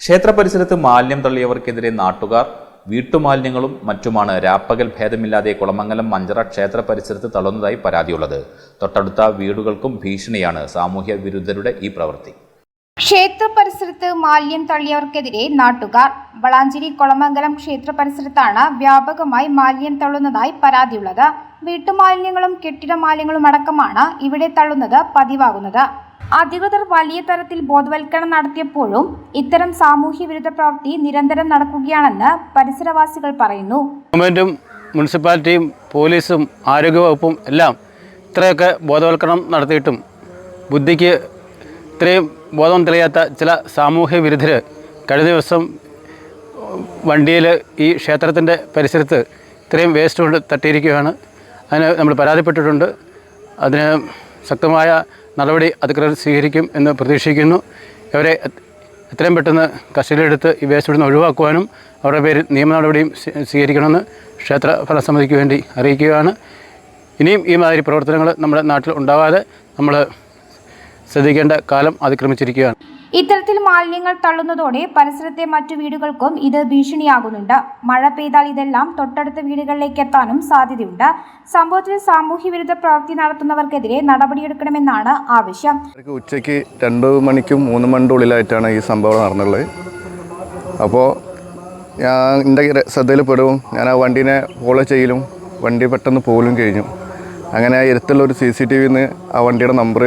ക്ഷേത്ര പരിസരത്ത് മാലിന്യം തള്ളിയവർക്കെതിരെ നാട്ടുകാർ വീട്ടുമാലിന്യങ്ങളും മറ്റുമാണ് രാപ്പകൽ ഭേദമില്ലാതെ കുളമംഗലം മഞ്ചറ ക്ഷേത്ര പരിസരത്ത് തള്ളുന്നതായി പരാതിയുള്ളത്. തൊട്ടടുത്ത വീടുകൾക്കും ഭീഷണിയാണ് സാമൂഹ്യ വിരുദ്ധരുടെ ഈ പ്രവൃത്തി. ക്ഷേത്ര പരിസരത്ത് മാലിന്യം തള്ളിയവർക്കെതിരെ നാട്ടുകാർ. വളാഞ്ചേരി കൊളമംഗലം ക്ഷേത്ര പരിസരത്താണ് വ്യാപകമായി മാലിന്യം തള്ളുന്നതായി പരാതിയുള്ളത്. വീട്ടുമാലിന്യങ്ങളും കെട്ടിട മാലിന്യങ്ങളും അടക്കമാണ് ഇവിടെ തള്ളുന്നത് പതിവാകുന്നത്. അധികൃതർ വലിയ തരത്തിൽ ബോധവൽക്കരണം നടത്തിയപ്പോഴും ഇത്തരം സാമൂഹ്യ വിരുദ്ധ പ്രവൃത്തി നിരന്തരം നടക്കുകയാണെന്ന് പരിസരവാസികൾ പറയുന്നു. ഗവൺമെന്റും മുനിസിപ്പാലിറ്റിയും പോലീസും ആരോഗ്യവകുപ്പും എല്ലാം ഇത്രയൊക്കെ ബോധവൽക്കരണം നടത്തിയിട്ടും ബുദ്ധിക്ക് ഇത്രയും ബോധം തെളിയാത്ത ചില സാമൂഹ്യ വിരുദ്ധർ കഴിഞ്ഞ ദിവസം വണ്ടിയിൽ ഈ ക്ഷേത്രത്തിന്റെ പരിസരത്ത് ഇത്രയും വേസ്റ്റ് കൊണ്ട് തട്ടിയിരിക്കുകയാണ്. അതിന് നമ്മൾ പരാതിപ്പെട്ടിട്ടുണ്ട്. അതിന് ശക്തമായ നടപടി അധികൃതർ സ്വീകരിക്കും എന്ന് പ്രതീക്ഷിക്കുന്നു. ഇവരെ എത്രയും പെട്ടെന്ന് കസ്റ്റഡിയിലെടുത്ത് ഈ വേസ്റ്റ് ഇവിടുന്ന് ഒഴിവാക്കുവാനും അവരുടെ പേരിൽ നിയമ നടപടിയും സ്വീകരിക്കണമെന്ന് ക്ഷേത്ര ഫലസമിതിക്ക് വേണ്ടി അറിയിക്കുകയാണ്. ഇനിയും ഈ മാതിരി പ്രവർത്തനങ്ങൾ നമ്മുടെ നാട്ടിൽ ഉണ്ടാവാതെ നമ്മൾ ശ്രദ്ധിക്കേണ്ട കാലം അതിക്രമിച്ചിരിക്കുകയാണ്. ഇത്തരത്തിൽ മാലിന്യങ്ങൾ തള്ളുന്നതോടെ പരിസരത്തെ മറ്റു വീടുകൾക്കും ഇത് ഭീഷണിയാകുന്നുണ്ട്. മഴ പെയ്താൽ ഇതെല്ലാം തൊട്ടടുത്ത വീടുകളിലേക്ക് എത്താനും സാധ്യതയുണ്ട്. സംഭവത്തിൽ സാമൂഹ്യ വിരുദ്ധ പ്രവൃത്തി നടത്തുന്നവർക്കെതിരെ നടപടിയെടുക്കണമെന്നാണ് ആവശ്യം. ഉച്ചയ്ക്ക് രണ്ട് മണിക്കും മൂന്ന് മണിക്കും ഉള്ളിലായിട്ടാണ് ഈ സംഭവം നടന്നുള്ളത്. അപ്പോൾ ഞാൻ എന്റെ ശ്രദ്ധയിൽപ്പെടും. ഞാൻ ആ വണ്ടീനെ ഫോളോ ചെയ്യലും വണ്ടി പെട്ടെന്ന് പോലും കഴിഞ്ഞു. അങ്ങനെ ഇരുത്തുള്ള ഒരു സി സി ടി വിന്ന് ആ വണ്ടിയുടെ നമ്പർ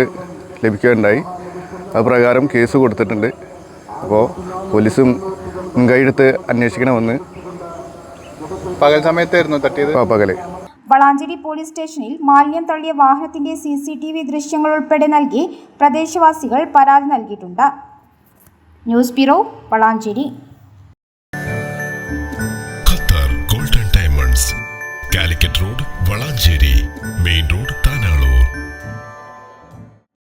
ലഭിക്കുകയുണ്ടായി. അപ്രകാരം പ്രകാരം കേസ് കൊടുത്തിട്ടുണ്ട്. അപ്പോൾ പോലീസും മുൻകൈയെടുത്ത് അന്വേഷിക്കണമെന്ന്. പകൽ സമയത്തായിരുന്നു തട്ടിയത്? ആ പകൽ. വളാഞ്ചേരി പോലീസ് സ്റ്റേഷനിൽ മാലിന്യം തള്ളിയ വാഹനത്തിന്റെ സി സി ടി വി ദൃശ്യങ്ങൾ ഉൾപ്പെടെ നൽകി പ്രദേശവാസികൾ പരാതി നൽകിയിട്ടുണ്ട്. News bureau Valanchery. Qatar golden diamonds Calicut road Valanchery.